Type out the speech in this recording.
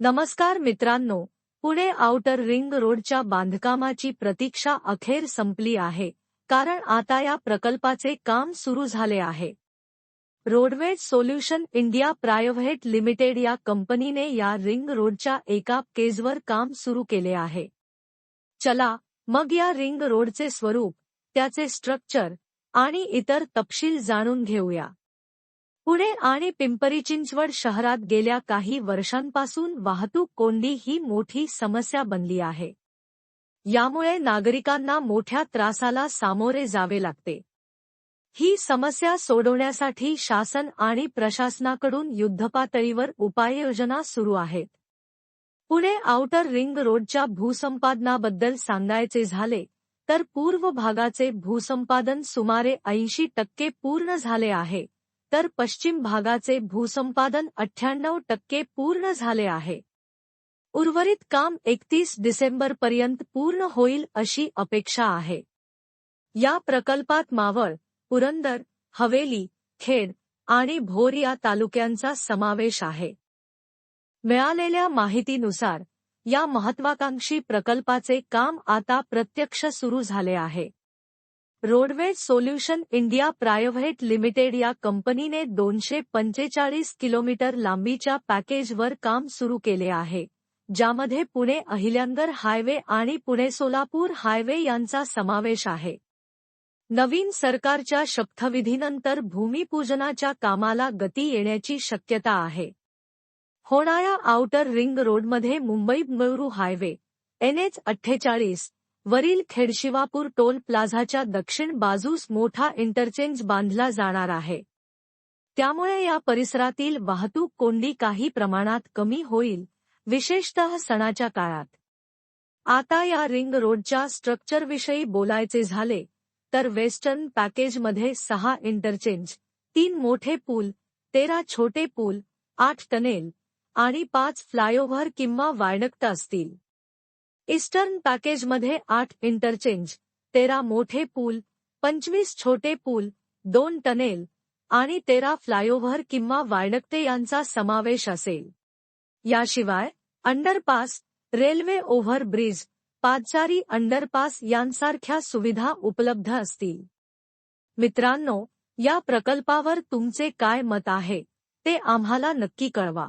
नमस्कार मित्रांनो Pune outer ring रोडच्या बांधकामाची प्रतीक्षा अखेर संपली आहे कारण आता या प्रकल्पाचे काम सुरू झाले आहे. Roadways solution India private limited या कंपनीने या रिंग रोडच्या एका केजवर काम सुरू केले आहे. चला मग या रिंग रोडचे स्वरूप त्याचे स्ट्रक्चर आणि इतर तपशील जाणून घेऊया. पुणे आणि पिंपरी चिंचवड शहरात गेल्या काही वर्षांपासून वाहतूक कोंडी ही मोठी समस्या बनली आहे. यामुळे नागरिकांना मोठ्या त्रासाला सामोरे जावे लागते. ही समस्या सोडवण्यासाठी शासन आणि प्रशासनाकडून युद्धपातळीवर उपाययोजना सुरू आहेत. पुणे आउटर रिंग रोडच्या भूसंपादनाबद्दल सांगायचे झाले तर पूर्व भागाचे भूसंपादन सुमारे ऐंशी टक्के पूर्ण झाले आहे. तर पश्चिम भागाचे भूसंपादन अठ्ठ्याण्णव टक्के पूर्ण झाले आहे. उर्वरित काम एकतीस डिसेंबरपर्यंत पूर्ण होईल अशी अपेक्षा आहे. या प्रकल्पात मावळ पुरंदर हवेली खेड आणि भोर या तालुक्यांचा समावेश आहे. मिळालेल्या माहितीनुसार या महत्वाकांक्षी प्रकल्पाचे काम आता प्रत्यक्ष सुरू झाले आहे. Roadways solution India private limited या कंपनीने दोनशे पंचेचाळीस किलोमीटर लांबीच्या पॅकेजवर काम सुरू केले आहे ज्यामध्ये पुणे अहिल्यांगर हायवे आणि पुणे सोलापूर हायवे यांचा समावेश आहे. नवीन सरकारच्या शपथविधीनंतर भूमिपूजनाच्या कामाला गती येण्याची शक्यता आहे. होणाऱ्या आउटर रिंग रोडमध्ये मुंबई बंगळुरू हायवे एनएच अठ्ठेचाळीस वरील खेडशिवापूर टोल प्लाझाच्या दक्षिण बाजूस मोठा इंटरचेंज बांधला जाणार आहे. त्यामुळे या परिसरातील वाहतूक कोंडी काही प्रमाणात कमी होईल विशेषतः सणाच्या काळात. आता या रिंग रोडच्या स्ट्रक्चरविषयी बोलायचे झाले तर वेस्टर्न पॅकेजमध्ये सहा इंटरचेंज तीन मोठे पूल तेरा छोटे पूल आठ टनेल आणि पाच फ्लायओव्हर किंवा वायडक्ट असतील. ईस्टर्न पॅकेजमध्ये आठ इंटरचेंज तेरा मोठे पूल पंचवीस छोटे पूल दोन टनेल आणि तेरा फ्लायओव्हर किंवा वायडक्ते यांचा समावेश असेल. याशिवाय अंडरपास रेल्वे ओव्हरब्रिज पादचारी अंडरपास यांसारख्या सुविधा उपलब्ध असतील. मित्रांनो या प्रकल्पावर तुमचे काय मत आहे ते आम्हाला नक्की कळवा.